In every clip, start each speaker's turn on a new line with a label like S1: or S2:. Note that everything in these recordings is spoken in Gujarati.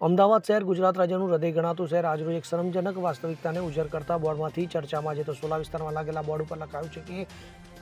S1: અમદાવાદ શહેર ગુજરાત રાજ્યનું હૃદય ગણાતું શહેર. આજરોજ એક શરમજનક વાસ્તવિકતાને ઉજાગર કરતા બોર્ડમાંથી ચર્ચામાં છે તો સોલા વિસ્તારમાં લાગેલા બોર્ડ ઉપર લખાયું છે કે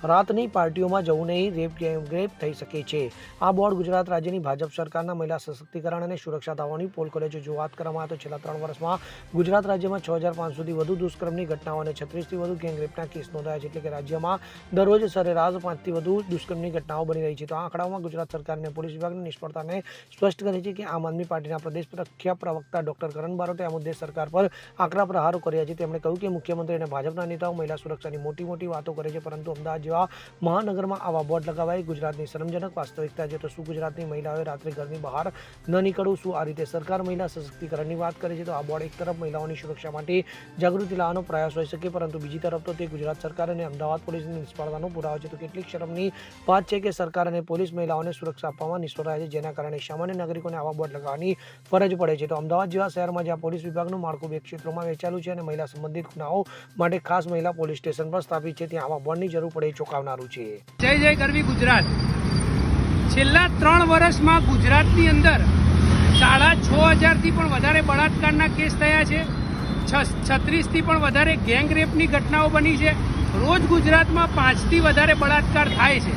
S1: રાતની પાર્ટીઓમાં જવું નહીં, રેપ ગેમ રેપ થઈ શકે છે. આ બોર્ડ ગુજરાત રાજ્યની ભાજપ સરકારના મહિલા સશક્તિકરણ અને સુરક્ષા દાવાની પોલ કરે છે જો વાત કરવામાં આવે તો છેલ્લા ત્રણ વર્ષમાં ગુજરાત રાજ્યમાં છ હજાર પાંચસોથી વધુ દુષ્કર્મની ઘટનાઓ અને છત્રીસથી વધુ ગેંગરેપના કેસ નોંધાયા છે, એટલે કે રાજ્યમાં દરરોજ સરેરાશ પાંચથી વધુ દુષ્કર્મની ઘટનાઓ બની રહી છે. તો આ આંકડાઓમાં ગુજરાત સરકાર અને પોલીસ વિભાગની નિષ્ફળતાને સ્પષ્ટ કરે છે કે આમ આદમી પાર્ટીના પ્રદેશ પ્રખ્યા પ્રવક્તા ડોક્ટર કરણ બારોટે આ મુદ્દે સરકાર પર આકરા પ્રહારો કર્યા છે. તેમણે કહ્યું કે મુખ્યમંત્રી અને ભાજપના નેતાઓ મહિલા સુરક્ષાની મોટી મોટી વાતો કરે છે, પરંતુ અમદાવાદ જેવા મહાનગરમાં આવા બોર્ડ લગાવાય ગુજરાતની શરમજનક વાસ્તવિકતા છે. તો શું ગુજરાતની મહિલાઓએ રાત્રે ઘરની બહાર ન નીકળવું? શું આ રીતે સરકાર મહિલા સશક્તિકરણની વાત કરે છે? તો આ બોર્ડ એક તરફ મહિલાઓની સુરક્ષા માટે જાગૃતિ લાવવાનો પ્રયાસ હોઈ શકે, પરંતુ બીજી તરફ તો તે ગુજરાત સરકાર અને અમદાવાદ પોલીસની નિષ્ફળતાનો પુરાવો છે. તો કેટલીક શરમની વાત છે કે સરકાર અને પોલીસ મહિલાઓને સુરક્ષા આપવામાં નિષ્ફળ રહ્યા છે, જેના કારણે સામાન્ય નાગરિકોને આવા બોર્ડ લગાવવાની ફરજ પડે છે. તો અમદાવાદ જેવા શહેરમાં જ્યાં પોલીસ વિભાગનું માળખું બે ક્ષેત્રોમાં વહેંચાયેલું છે અને મહિલા સંબંધિત ગુનાઓ માટે ખાસ મહિલા પોલીસ સ્ટેશન પણ સ્થાપિત છે, ત્યાં આવા બોર્ડની જરૂર પડે એ ચોંકાવનારું છે.
S2: જય જય ગરવી ગુજરાત. છેલ્લા ત્રણ વર્ષમાં ગુજરાતની અંદર સાડા છ હજારથી પણ વધારે બળાત્કારના કેસ થયા છે, છત્રીસથી પણ વધારે ગેંગ રેપની ઘટનાઓ બની છે. રોજ ગુજરાતમાં પાંચથી વધારે બળાત્કાર થાય છે.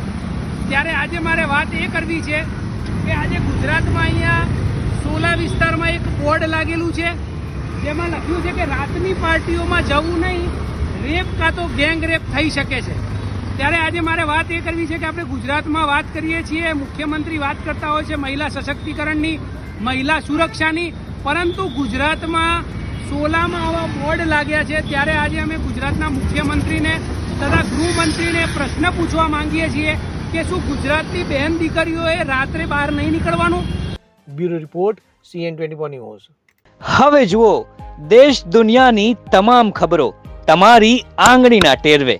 S2: ત્યારે આજે મારે વાત એ કરવી છે કે આજે ગુજરાતમાં અહીંયા સોલા વિસ્તારમાં એક બોર્ડ લાગેલું છે. જેમાં લખ્યું છે કે રાતની પાર્ટીઓમાં જવું નહીં, રેપ કાં તો ગેંગ રેપ થઈ શકે છે. ત્યારે આજે મારે વાત એ કરવી છે કે આપણે ગુજરાતમાં વાત કરીએ છીએ મુખ્યમંત્રી વાત કરતા હોય છે મહિલા સશક્તિકરણની મહિલા સુરક્ષાની પરંતુ ગુજરાતમાં સોલામાં આવા બોર્ડ લાગ્યા છે. ત્યારે આજે અમે ગુજરાતના મુખ્યમંત્રીને તથા ગૃહમંત્રીને પ્રશ્ન પૂછવા માંગીએ છીએ કે શું ગુજરાતની બહેન દીકરીઓએ રાત્રે બહાર નહીં નીકળવાનું?
S1: Bureau report CN twenty news.
S3: હવે જુઓ દેશ દુનિયાની તમામ ખબરો તમારી આંગળીના ટેરવે.